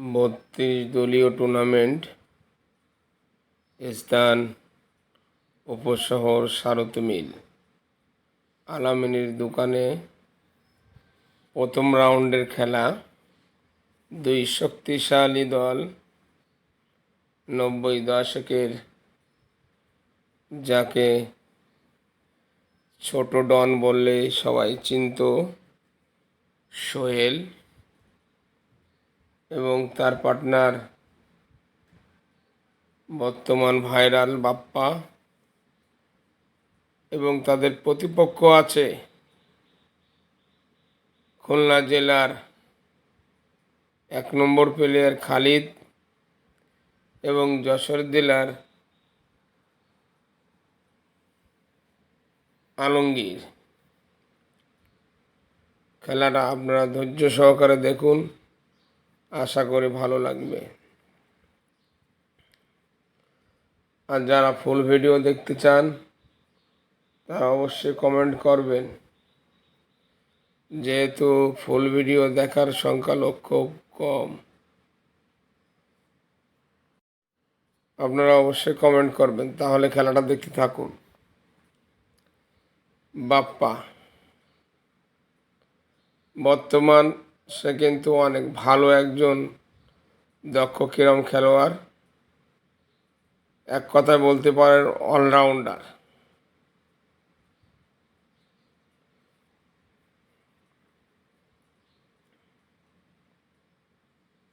বত্রিশ দলীয় টুর্নামেন্ট স্থান উপশহর সারথ মিল। আলামিনীর দোকানে প্রথম রাউন্ডের খেলা দুই শক্তিশালী দল নব্বই দশকের যাকে ছোট ডন বললে সবাই চিনত, সোহেল এবং তার পার্টনার বর্তমান ভাইরাল বাপ্পা এবং তাদের প্রতিপক্ষ আছে খুলনা জেলার এক নম্বর প্লেয়ার খালিদ এবং যশোর জেলার আলমগীর। খেলাটা আপনারা ধৈর্য সহকারে দেখুন। আশা করি ভালো লাগবে। আর যারা ফুল ভিডিও দেখতে চান, তারা অবশ্যই কমেন্ট করবেন। যেহেতু ফুল ভিডিও দেখার সংখ্যা লক্ষ্য কম। আপনারা অবশ্যই কমেন্ট করবেন, তাহলে খেলাটা দেখতে থাকুন। বাপ্পা। বর্তমান সে কিন্তু অনেক ভালো একজন দক্ষ, কিরম খেলোয়াড়। এক কথায় বলতে পারেন অলরাউন্ডার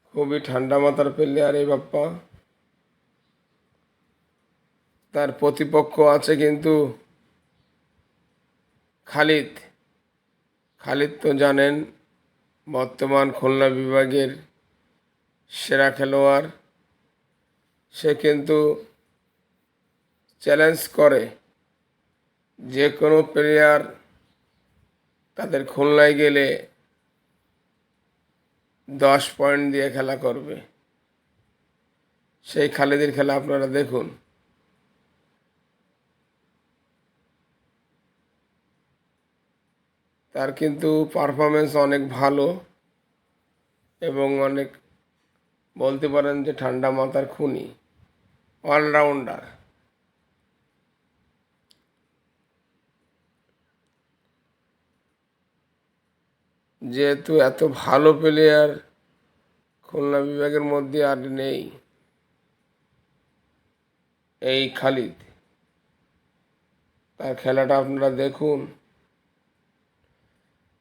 খুবই ঠান্ডা মাথার প্লেয়ার এই বাপ্পা। তার প্রতিপক্ষ আছে কিন্তু খালিদ। খালিদ তো জানেন বর্তমান খুলনা বিভাগের সেরা খেলোয়াড়। সে কিন্তু চ্যালেঞ্জ করে। যে কোনো প্লেয়ার তাদের খুলনায় গেলে দশ পয়েন্ট দিয়ে খেলা করবে। সেই খালেদের খেলা আপনারা দেখুন। তার কিন্তু পারফরমেন্স অনেক ভালো। এবং অনেক বলতে পারেন যে ঠান্ডা মাথার খুনি অলরাউন্ডার যেহেতু এত ভালো প্লেয়ার খুলনা বিভাগের মধ্যে আর নেই, এই খালিদ। তার খেলাটা আপনারা দেখুন।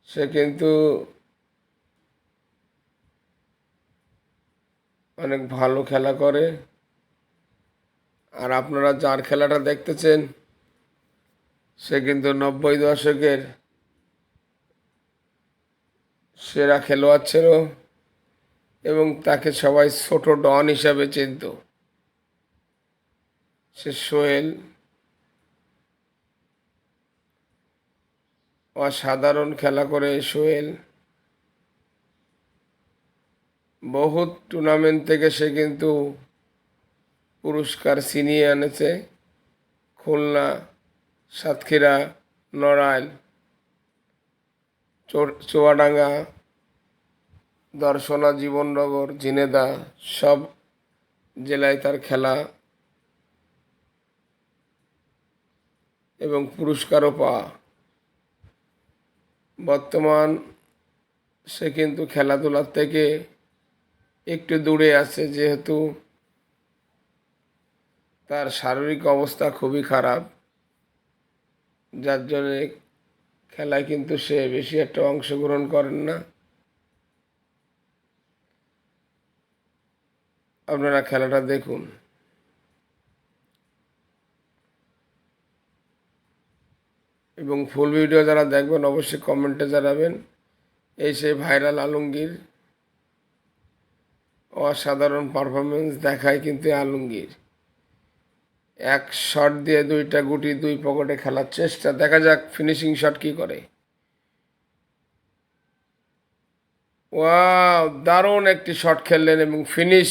সে কিন্তু অনেক ভালো খেলা করে। আর আপনারা যার খেলাটা দেখতেছেন, সে কিন্তু নব্বই দশকের সেরা খেলোয়াড় ছিল এবং তাকে সবাই ছোট ডন হিসাবে চিনত। সে সোহেল অসাধারণ খেলা করে সোহেল। বহুত টুর্নামেন্ট থেকে সে কিন্তু পুরস্কার ছিনিয়ে এনেছে। খুলনা, সাতক্ষীরা, নড়াইল চুয়াডাঙ্গা, দর্শনা, জীবননগর, ঝিনেদা সব জেলায় তার খেলা এবং পুরস্কারও পাওয়া। বর্তমান সে কিন্তু খেলাধুলার থেকে একটু দূরে আছে, যেহেতু তার শারীরিক অবস্থা খুবই খারাপ। যার জন্যে খেলায় কিন্তু সে বেশি একটা অংশগ্রহণ করেন না। আপনারা খেলাটা দেখুন। এবং ফুল ভিডিও যারা দেখবেন, অবশ্যই কমেন্টে জানাবেন। এই সেই ভাইরাল আলমগীর অসাধারণ পারফরমেন্স দেখায় কিন্তু আলমগীর। এক শট দিয়ে দুইটা গুটি দুই পকেটে খেলার চেষ্টা। দেখা যাক ফিনিশিং শট কি করে। ওয়া দারুণ একটি শট খেললেন এবং ফিনিশ